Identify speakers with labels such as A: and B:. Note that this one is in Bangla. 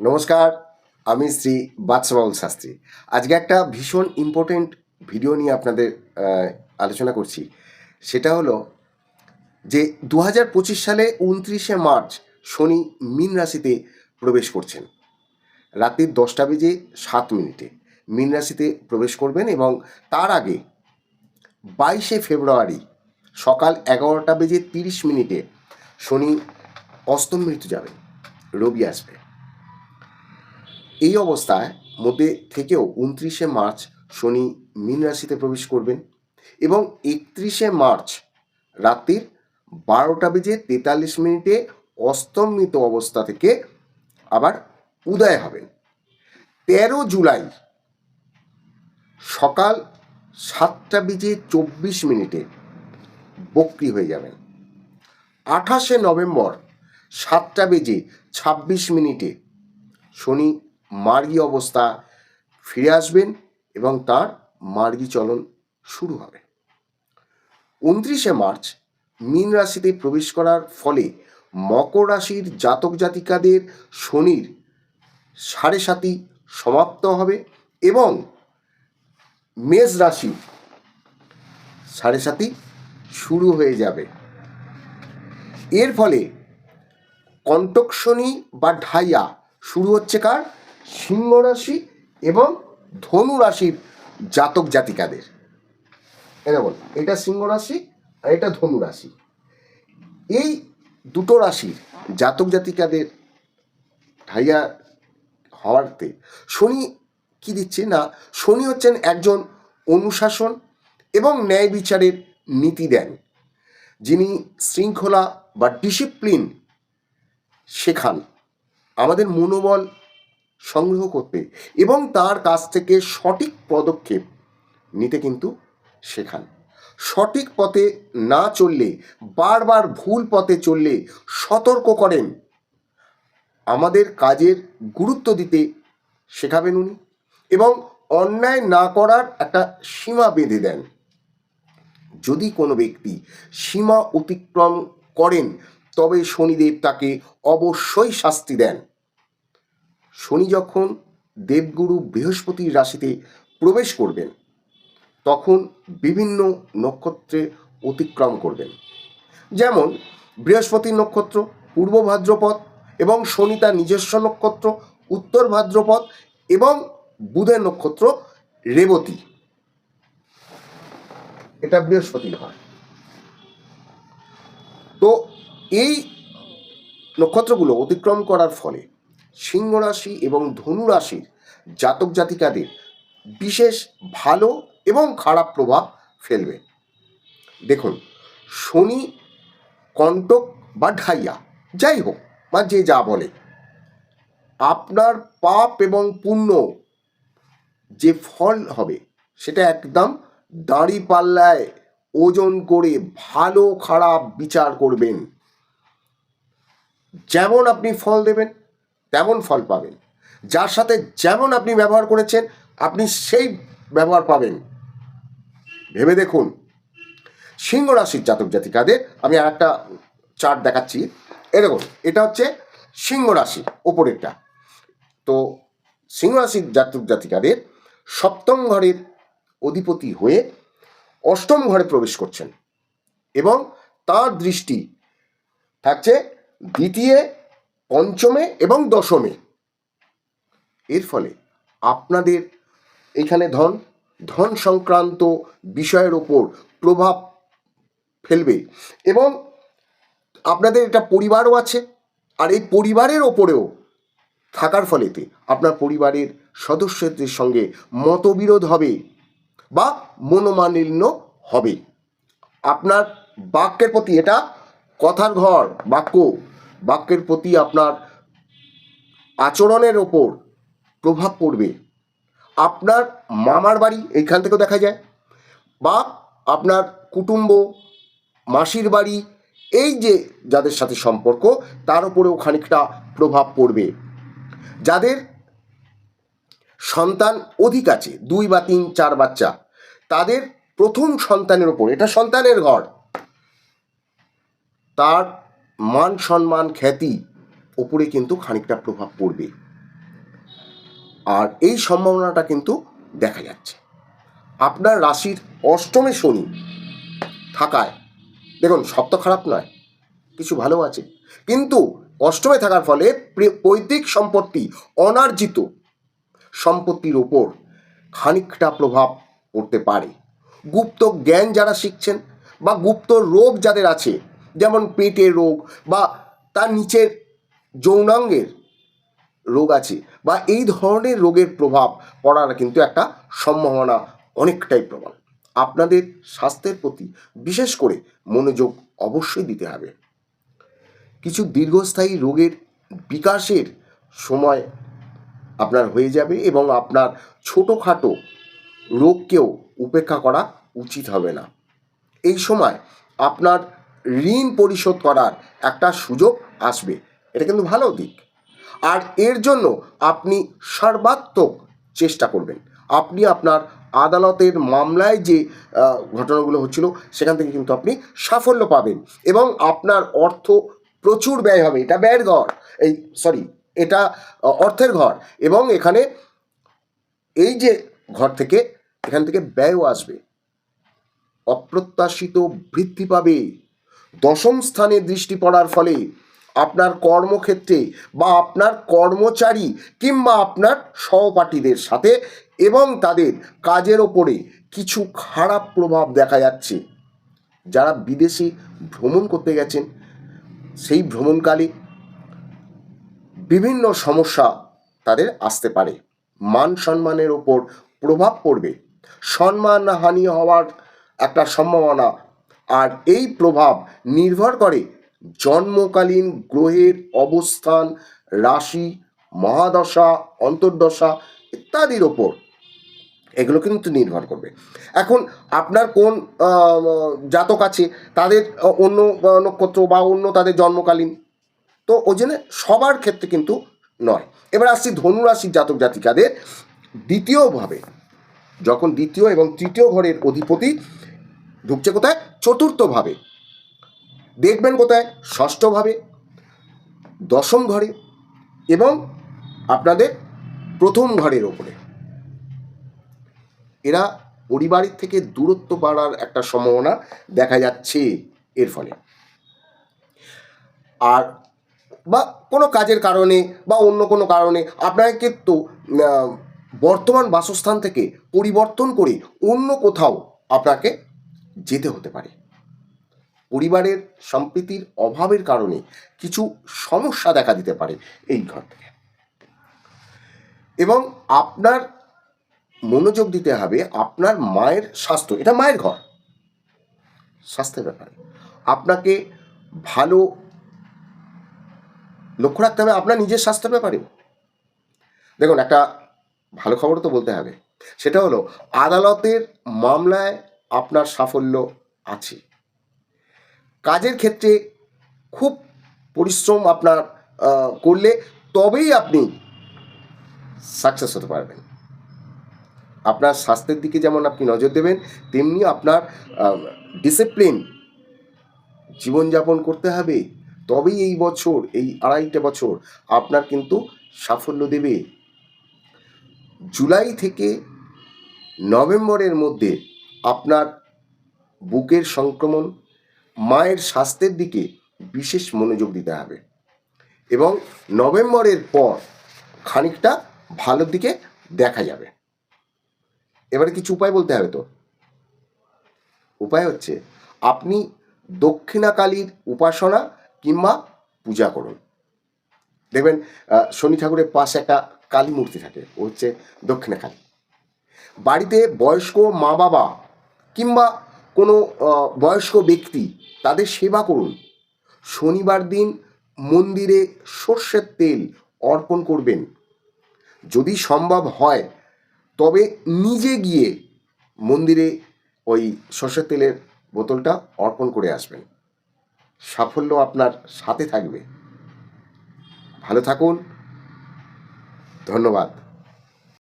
A: নমস্কার, আমি শ্রী বাদশাবাউল শাস্ত্রী। আজকে একটা ভীষণ ইম্পর্টেন্ট ভিডিও নিয়ে আপনাদের আলোচনা করছি। সেটা হলো যে দু হাজার পঁচিশ সালে উনত্রিশে মার্চ শনি মীন রাশিতে প্রবেশ করছেন। রাত্রির দশটা বেজে সাত মিনিটে মীন রাশিতে প্রবেশ করবেন এবং তার আগে বাইশে ফেব্রুয়ারি সকাল এগারোটা বেজে তিরিশ মিনিটে শনি অস্তম মৃত্যু যাবেন, রবি আসবে এই অবস্থায় মধ্যে থেকেও উনত্রিশে মার্চ শনি মীন রাশিতে প্রবেশ করবেন এবং একত্রিশে মার্চ রাত্রির বারোটা বেজে তেতাল্লিশ মিনিটে অস্তমিত অবস্থা থেকে আবার উদয় হবেন। তেরো জুলাই সকাল সাতটা বেজে চব্বিশ মিনিটে বক্রি হয়ে যাবেন। আঠাশে নভেম্বর সাতটা বেজে ছাব্বিশ মিনিটে শনি মার্গী অবস্থা ফিরে আসবেন এবং তার মার্গী চলন শুরু হবে। উনত্রিশে মার্চ মীন রাশিতে প্রবেশ করার ফলে মকর রাশির জাতক জাতিকাদের শনির সাড়ে সাতি সমাপ্ত হবে এবং মেষ রাশি সাড়ে সাতি শুরু হয়ে যাবে। এর ফলে কণ্টক শনি বা ঢাইয়া শুরু হচ্ছে কার? সিংহ রাশি এবং ধনু রাশির জাতক জাতিকাদের। এটা বল, এটা সিংহ রাশি আর এটা ধনু রাশি। এই দুটো রাশির জাতক জাতিকাদের ঢাইয়া হওয়াতে শনি কি দিচ্ছে না, শনি হচ্ছেন একজন অনুশাসন এবং ন্যায় বিচারের নীতি দেন, যিনি শৃঙ্খলা বা ডিসিপ্লিন শেখান। আমাদের মনোবল সংগ্রহ করতে এবং তার কাছ থেকে সঠিক পদক্ষেপ নিতে কিন্তু শেখান। সঠিক পথে না চললে, বারবার ভুল পথে চললে সতর্ক করেন। আমাদের কাজের গুরুত্ব দিতে শেখাবেন উনি এবং অন্যায় না করার একটা সীমা বেঁধে দেন। যদি কোনো ব্যক্তি সীমা অতিক্রম করেন, তবে শনিদেব তাকে অবশ্যই শাস্তি দেন। শনি যখন দেবগুরু বৃহস্পতির রাশিতে প্রবেশ করবেন, তখন বিভিন্ন নক্ষত্রে অতিক্রম করবেন। যেমন বৃহস্পতির নক্ষত্র পূর্ব ভাদ্রপদ এবং শনি তার নিজস্ব নক্ষত্র উত্তর ভাদ্রপদ এবং বুধের নক্ষত্র রেবতী। এটা বৃহস্পতির হয়। তো এই নক্ষত্রগুলো অতিক্রম করার ফলে সিংহ রাশি এবং ধনু রাশির জাতক জাতিকাদের বিশেষ ভালো এবং খারাপ প্রভাব ফেলবে। দেখুন, শনি কণ্টক বা ঢাইয়া, যাই হোক বা যে যা বলে, আপনার পাপ এবং পুণ্য যে ফল হবে, সেটা একদম দাঁড়ি পাল্লায় ওজন করে ভালো খারাপ বিচার করবেন। যেমন আপনি ফল দেবেন তেমন ফল পাবেন। যার সাথে যেমন আপনি ব্যবহার করেছেন, আপনি সেই ব্যবহার পাবেন। ভেবে দেখুন। সিংহ রাশির জাতক জাতিকাদের, আমি আর একটা চার্ট দেখাচ্ছি। এ দেখুন, এটা হচ্ছে সিংহ রাশি ওপরেরটা তো সিংহ রাশির জাতক জাতিকাদের সপ্তম ঘরের অধিপতি হয়ে অষ্টম ঘরে প্রবেশ করছেন এবং তার দৃষ্টি থাকছে দ্বিতীয় পঞ্চমে এবং দশমে। এর ফলে আপনাদের এখানে ধন ধন সংক্রান্ত বিষয়ের ওপর প্রভাব ফেলবে এবং আপনাদের এটা পরিবারও আছে। আর এই পরিবারের ওপরেও থাকার ফলেতে আপনার পরিবারের সদস্যদের সঙ্গে মতবিরোধ হবে বা মনোমালিন্য হবে। আপনার বাক্যের প্রতি এটা কথার ঘর, বাক্য বাক্যের প্রতি আপনার আচরণের ওপর প্রভাব পড়বে। আপনার মামার বাড়ি এইখান থেকেও দেখা যায় বা আপনার কুটুম্ব, মাসির বাড়ি, এই যে যাদের সাথে সম্পর্ক, তার উপরেও খানিকটা প্রভাব পড়বে। যাদের সন্তান অধিক আছে, দুই বা তিন, চার বাচ্চা, তাদের প্রথম সন্তানের ওপর, এটা সন্তানের ঘর, তার মান সম্মান খ্যাতি ওপরে কিন্তু খানিকটা প্রভাব পড়বে। আর এই সম্ভাবনাটা কিন্তু দেখা যাচ্ছে। আপনার রাশির অষ্টমে শনি থাকায়, দেখুন, সব তো খারাপ নয়, কিছু ভালো আছে। কিন্তু অষ্টমে থাকার ফলে পৈতৃক সম্পত্তি অনার্জিত সম্পত্তির ওপর খানিকটা প্রভাব পড়তে পারে। গুপ্ত জ্ঞান যারা শিখছেন বা গুপ্ত রোগ যাদের আছে যেমন পেটের রোগ বা তার নিচের যৌনাঙ্গের রোগ আছে বা এই ধরনের রোগের প্রভাব পড়ার কিন্তু একটা সম্ভাবনা অনেকটাই প্রবল। আপনাদের স্বাস্থ্যের প্রতি বিশেষ করে মনোযোগ অবশ্যই দিতে হবে। কিছু দীর্ঘস্থায়ী রোগের বিকাশের সময় আপনার হয়ে যাবে এবং আপনার ছোটোখাটো রোগকেও উপেক্ষা করা উচিত হবে না। এই সময় আপনার ঋণ পরিশোধ করার একটা সুযোগ আসবে। এটা কিন্তু ভালো দিক। আর এর জন্য আপনি সর্বাত্মক চেষ্টা করবেন। আপনি আপনার আদালতের মামলায় যে ঘটনাগুলো হচ্ছিল, সেখান থেকে কিন্তু আপনি সাফল্য পাবেন এবং আপনার অর্থ প্রচুর ব্যয় হবে। এটা ব্যয়ের ঘর। এই, সরি, এটা অর্থের ঘর। এবং এখানে এই যে ঘর থেকে, এখান থেকে ব্যয়ও আসবে। অপ্রত্যাশিত বৃদ্ধি পাবে। দশম স্থানে দৃষ্টি পড়ার ফলে আপনার কর্মক্ষেত্রে বা আপনার কর্মচারী কিংবা আপনার সহপাঠীদের সাথে এবং তাদের কাজের ওপরে কিছু খারাপ প্রভাব দেখা যাচ্ছে। যারা বিদেশে ভ্রমণ করতে গেছেন, সেই ভ্রমণকালে বিভিন্ন সমস্যা তাদের আসতে পারে। মান সম্মানের ওপর প্রভাব পড়বে। সম্মানহানি হওয়ার একটা সম্ভাবনা আর এই প্রভাব নির্ভর করে জন্মকালীন গ্রহের অবস্থান, রাশি, মহাদশা, অন্তর্দশা ইত্যাদির ওপর। এগুলো কিন্তু নির্ভর করবে। এখন আপনার কোন জাতক আছে, তাদের অন্য নক্ষত্র বা অন্য তাদের জন্মকালীন? তো ওই জন্য সবার ক্ষেত্রে কিন্তু নয়। এবার আসছি ধনুরাশির জাতক জাতিকাদের দ্বিতীয়ভাবে। যখন দ্বিতীয় এবং তৃতীয় ঘরের অধিপতি ঢুকছে কোথায়? চতুর্থভাবে। দেখবেন কোথায়? ষষ্ঠভাবে দশম ঘরে এবং আপনাদের প্রথম ঘরের ওপরে। এরা পরিবারের থেকে দূরত্ব বাড়ার একটা সম্ভাবনা দেখা যাচ্ছে এর ফলে। আর বা কোনো কাজের কারণে বা অন্য কোনো কারণে আপনাকে আহ, বর্তমান বাসস্থান থেকে পরিবর্তন করে অন্য কোথাও আপনাকে যেতে হতে পারে। পরিবারের সম্প্রীতির অভাবের কারণে কিছু সমস্যা দেখা দিতে পারে এই ঘর থেকে। এবং আপনার মনোযোগ দিতে হবে আপনার মায়ের স্বাস্থ্য। এটা মায়ের ঘর। স্বাস্থ্যের ব্যাপারে। আপনাকে ভালো লক্ষ্য রাখতে হবে আপনার নিজের স্বাস্থ্যের ব্যাপারে দেখুন, একটা ভালো খবর তো বলতে হবে। সেটা হলো, আদালতের মামলায় আপনার সাফল্য আছে। কাজের ক্ষেত্রে খুব পরিশ্রম আপনার করলে তবেই আপনি সাকসেস হতে পারবেন। আপনার স্বাস্থ্যের দিকে যেমন আপনি নজর দেবেন, তেমনি আপনার ডিসিপ্লিন জীবনযাপন করতে হবে। তবেই এই বছর, এই আড়াইটা বছর আপনার কিন্তু সাফল্য দেবে। জুলাই থেকে নভেম্বরের মধ্যে আপনার বুকের সংক্রমণ, মায়ের স্বাস্থ্যের দিকে বিশেষ মনোযোগ দিতে হবে। এবং নভেম্বরের পর খানিকটা ভালোর দিকে দেখা যাবে। এবারে কিছু উপায় বলতে হবে তো। উপায় হচ্ছে, আপনি দক্ষিণাকালীর উপাসনা কিংবা পূজা করুন। দেখবেন শনি ঠাকুরের পাশে একটা কালী মূর্তি থাকে, ও হচ্ছে দক্ষিণাকালী। বাড়িতে বয়স্ক মা বাবা কিংবা কোনো বয়স্ক ব্যক্তি তাদের সেবা করুন। শনিবার দিন মন্দিরে সর্ষের তেল অর্পণ করবেন। যদি সম্ভব হয়, তবে নিজে গিয়ে মন্দিরে ওই সর্ষের তেলের বোতলটা অর্পণ করে আসবেন। সাফল্য আপনার সাথে থাকবে। ভালো থাকুন। ধন্যবাদ।